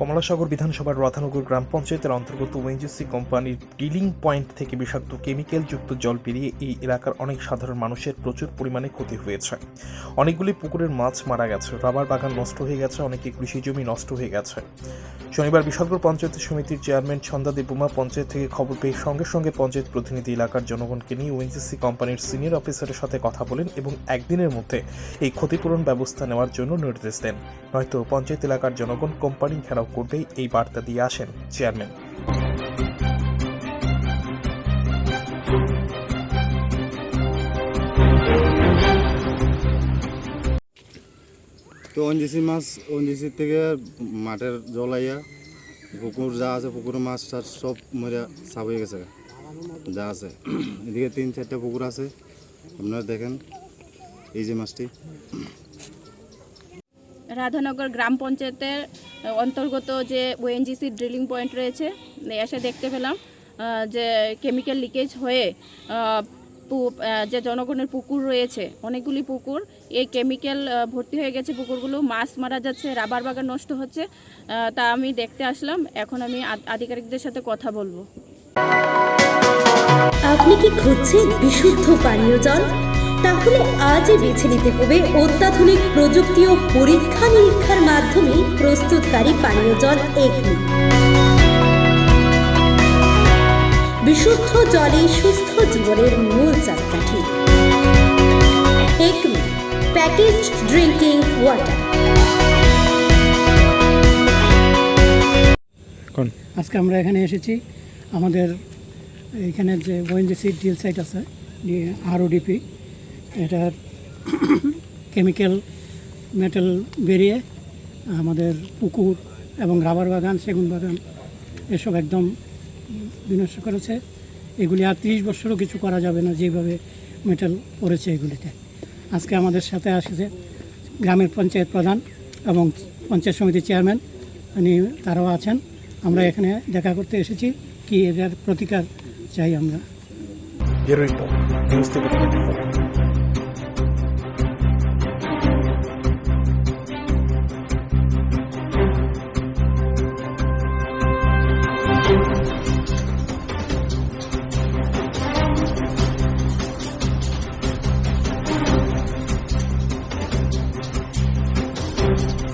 কমলাসাগর বিধানসভার রাধানগর গ্রাম পঞ্চায়েতের অন্তর্গত ওএনজিসি কোম্পানির ডিলিং পয়েন্ট থেকে বিষাক্ত কেমিক্যালযুক্ত জল পেরিয়ে এই এলাকার অনেক সাধারণ মানুষের প্রচুর পরিমাণে ক্ষতি হয়েছে। অনেকগুলি পুকুরের মাছ মারা গেছে, রাবার বাগান নষ্ট হয়ে গেছে, অনেকে কৃষি জমি নষ্ট হয়ে গেছে। শনিবার বিশালগড় পঞ্চায়েত সমিতির চেয়ারম্যান ছন্দা দেবুমা পঞ্চায়েত থেকে খবর পেয়ে সঙ্গে সঙ্গে পঞ্চায়েত প্রতিনিধি এলাকার জনগণকে নিয়ে ওএনজিসি কোম্পানির সিনিয়র অফিসারের সাথে কথা বলেন এবং একদিনের মধ্যে এই ক্ষতিপূরণ ব্যবস্থা নেওয়ার জন্য নির্দেশ দেন। নয়তো পঞ্চায়েত এলাকার জনগণ কোম্পানি ঘেরাও করবেই এই বার্তা দিয়ে আসেন চেয়ারম্যান। তো ওনজিসি মাছ ওনজিসির থেকে মাঠের জল আইয়া পুকুর যা আছে পুকুরের মাছ টাছ সব মরে সাফ হয়ে গেছে। যা আছে। এদিকে তিন চারটা পুকুর আছে। আপনারা দেখেন এই যে মাছটি। রাধানগর গ্রাম পঞ্চায়েতের অন্তর্গত যে ওএনজিসি ড্রিলিং পয়েন্ট রয়েছে এসে দেখতে পেলাম যে কেমিক্যাল লিকেজ হয়ে যে জনগণের পুকুর রয়েছে, অনেকগুলি পুকুর, এই কেমিক্যাল ভর্তি হয়ে গেছে পুকুরগুলো, মাছ মারা যাচ্ছে, রাবার বাগান নষ্ট হচ্ছে তা আমি দেখতে আসলাম, এখন আমি আধ- আধিকারিকদের সাথে কথা বলব। আপনি কি খুঁজছেন বিশুদ্ধ পানীয় জল? তাহলে আজই বেছে নিতে হবে অত্যাধুনিক প্রযুক্তি ও পরীক্ষা নিরীক্ষার মাধ্যমে প্রস্তুতকারী পানীয় জল এগনি বিশুদ্ধ জলে সুস্থ জীবনের মূল চাকাঠি। Acme package drinking water. আজকে আমরা এখানে এসেছি। আমাদের এখানে যে ওএনজিসি ডিল সাইট আছে আরওডিপি এটার কেমিক্যাল মেটাল বেরিয়ে আমাদের পুকুর এবং রাবার বাগান, সেগুন বাগান, এসব একদম বিনষ্ট করেছে। এগুলি আর তিরিশ বছরও কিছু করা যাবে না যেভাবে মেটাল পড়েছে এগুলিতে। আজকে আমাদের সাথে আসছে গ্রামের পঞ্চায়েত প্রধান এবং পঞ্চায়েত সমিতির চেয়ারম্যান। উনি, তারাও আছেন। আমরা এখানে দেখা করতে এসেছি। কি এটার প্রতিকার চাই আমরা। Podcast.